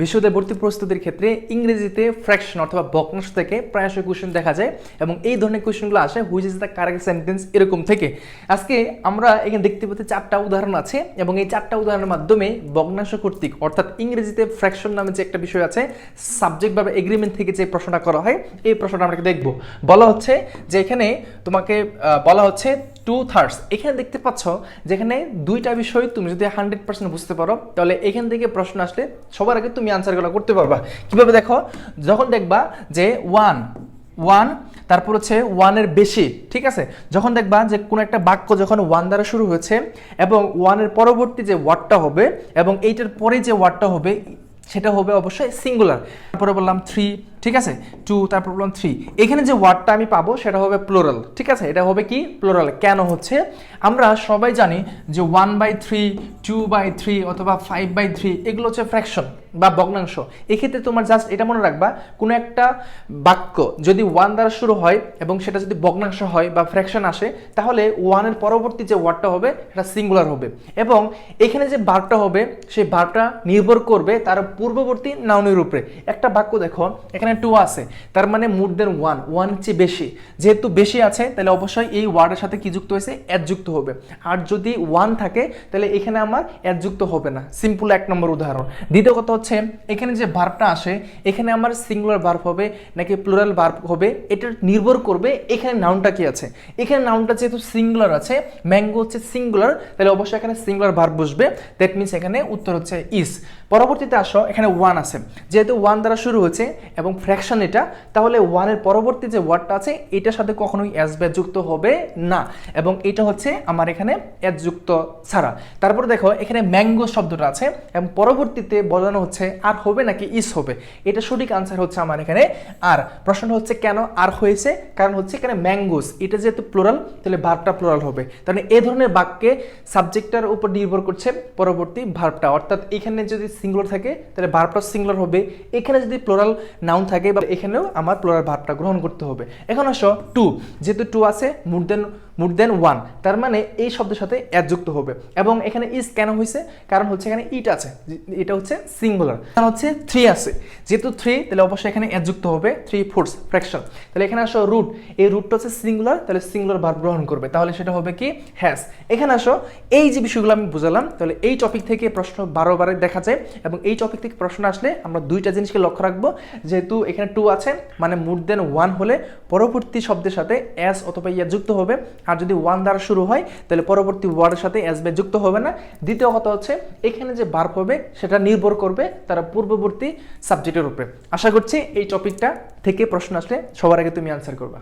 বিশ্বদের ভর্তি প্রস্তুতির ক্ষেত্রে ইংরেজিতে ফ্র্যাকশন অথবা ভগ্নাংশ থেকে প্রায়শই কোয়েশ্চেন দেখা যায় এবং এই ধরনের কোয়েশ্চেনগুলো আসে which is the correct sentence এরকম থেকে। আজকে আমরা এখানে দেখতে পাচ্ছি চারটা উদাহরণ আছে এবং এই চারটা উদাহরণের মাধ্যমে ভগ্নাংশ কর্তৃক, অর্থাৎ ইংরেজিতে ফ্র্যাকশন নামে যে একটা বিষয় আছে সাবজেক্ট বা এগ্রিমেন্ট থেকে যে প্রশ্নটা করা হয়, এই প্রশ্নটা আমরা দেখব। বলা হচ্ছে যে এখানে তোমাকে বলা হচ্ছে টু থার্ডস এখানে দেখতে পাচ্ছ যেখানে দুইটা বিষয় তুমি যদি হান্ড্রেড পার্সেন্ট বুঝতে পারো, তাহলে এখান থেকে প্রশ্ন আসলে সবার আগে তুমি আনসারগুলো করতে পারবা। কীভাবে দেখো? যখন দেখবা যে ওয়ান ওয়ান তারপর হচ্ছে ওয়ানের বেশি, ঠিক আছে? যখন দেখবা যে কোনো একটা বাক্য যখন ওয়ান দ্বারা শুরু হয়েছে এবং ওয়ানের পরবর্তী যে ওয়ার্ডটা হবে এবং এইটার পরে যে ওয়ার্ডটা হবে, সেটা হবে অবশ্যই সিঙ্গুলার তারপরে বললাম থ্রি ঠিক আছে? টু তারপর বললাম থ্রি এখানে যে ওয়ার্ডটা আমি পাবো সেটা হবে প্লোরাল ঠিক আছে? এটা হবে কি? প্লোরাল কেন হচ্ছে? আমরা সবাই জানি যে one by three two by three অথবা ফাইভ বাই থ্রি এগুলো হচ্ছে ফ্র্যাকশন বা ভগ্নাংশ। এক্ষেত্রে তোমার জাস্ট এটা মনে রাখবা, কোনো একটা বাক্য যদি ওয়ান দ্বারা শুরু হয় এবং সেটা যদি ভগ্নাংশ হয় বা ফ্র্যাকশন আসে, তাহলে ওয়ানের পরবর্তী যে ওয়ার্ডটা হবে, সেটা সিঙ্গুলার হবে। এবং এখানে যে ভার্বটা হবে, সেই ভার্বটা নির্ভর করবে তার পূর্ববর্তী নাউনের উপরে। একটা বাক্য দেখো, এখানে টু আছে। তার মানে মোর দেন ওয়ান ওয়ান চেয়ে বেশি। যেহেতু বেশি আছে, তাহলে অবশ্যই এই ওয়ার্ডের সাথে কি যুক্ত হয়েছে? অ্যাড যুক্ত হবে। আর যদি ওয়ান থাকে, তাহলে এখানে আমার অ্যাড যুক্ত হবে না। সিম্পল এক নম্বর উদাহরণ। দ্বিতীয় কথা হচ্ছে, এখানে যে ভার্বটা আসে, এখানে আমার সিঙ্গুলার ভার্ব হবে, নাকি প্লুরাল ভার্ব হবে, এটা নির্ভর করবে এখানে নাউনটা কি আছে। এখানে নাউনটা যেহেতু সিঙ্গুলার আছে ম্যাঙ্গো হচ্ছে সিঙ্গুলার তাহলে অবশ্যই এখানে সিঙ্গুলার ভার্ব বসবে। দ্যাট মিনস এখানে উত্তর হচ্ছে ইস পরবর্তীতে আসো, এখানে ওয়ান আছে। যেহেতু ওয়ান দ্বারা শুরু হয়েছে এবং ফ্র্যাকশন এটা, তাহলে ওয়ানের পরবর্তী যে ওয়ার্ডটা আছে, এটার সাথে কখনোই ব্যাস যুক্ত হবে না। এবং এটা হচ্ছে আমার এখানে অ্যাস যুক্ত ছাড়া। তারপরে দেখো, এখানে ম্যাঙ্গো শব্দটা আছে এবং পরবর্তীতে বোঝানো হচ্ছে আর হবে নাকি ইস হবে। এটা সঠিক আনসার হচ্ছে আমার এখানে আর প্রশ্নটা হচ্ছে কেন আর হয়েছে? কারণ হচ্ছে এখানে ম্যাঙ্গোস এটা যেহেতু প্লোরাল তাহলে ভার্বটা প্লোরাল হবে। তাহলে এ ধরনের বাক্যে সাবজেক্টটার উপর নির্ভর করছে পরবর্তী ভার্বটা অর্থাৎ এখানে যদি সিঙ্গুলার থাকে, তাহলে ভার্বটা সিঙ্গুলার হবে। এখানে যদি প্লোরাল নাউন থাকে, বা এখানেও আমার প্লোরাল ভার্বটা গ্রহণ করতে হবে। এখন আসো টু যেহেতু টু আছে মোর দেন মোর দেন ওয়ান। তার মানে এই শব্দের সাথে অ্যাড যুক্ত হবে। এবং এখানে ইজ কেন হয়েছে কারণ হচ্ছে এখানে ইট আছে। এটা হচ্ছে সিঙ্গুলার। কারণ হচ্ছে থ্রি আছে। যেহেতু থ্রি, তাহলে অবশ্যই এখানে অ্যাড যুক্ত হবে। Three fourths, fraction. তাহলে এখানে আসো রুট। এই রুটটা হচ্ছে সিঙ্গুলার, তাহলে সিঙ্গুলার ভার্ব গ্রহণ করবে। তাহলে সেটা হবে কি? হ্যাস এখানে আসো, এই যে বিষয়গুলো আমি বুঝালাম, তাহলে এই টপিক থেকে প্রশ্ন বারো বারে দেখা যায়। এবং এই টপিক থেকে প্রশ্ন আসলে আমরা দুইটা জিনিসকে লক্ষ্য রাখব। যেহেতু এখানে টু আছে মানে মোর দেন ওয়ান হলে পরবর্তী শব্দের সাথে অ্যাস অথবা ইয়া যুক্ত হবে। আর যদি ওয়ান দ্বারা শুরু হয়, তাহলে পরবর্তী ওয়ার্ডের সাথে এস যুক্ত হবে না। দ্বিতীয় কথা হচ্ছে, এখানে যে বার হবে, সেটা নির্ভর করবে তারা পূর্ববর্তী সাবজেক্টের উপরে। আশা করছি এই টপিকটা থেকে প্রশ্ন আসলে সবার আগে তুমি আনসার করবা।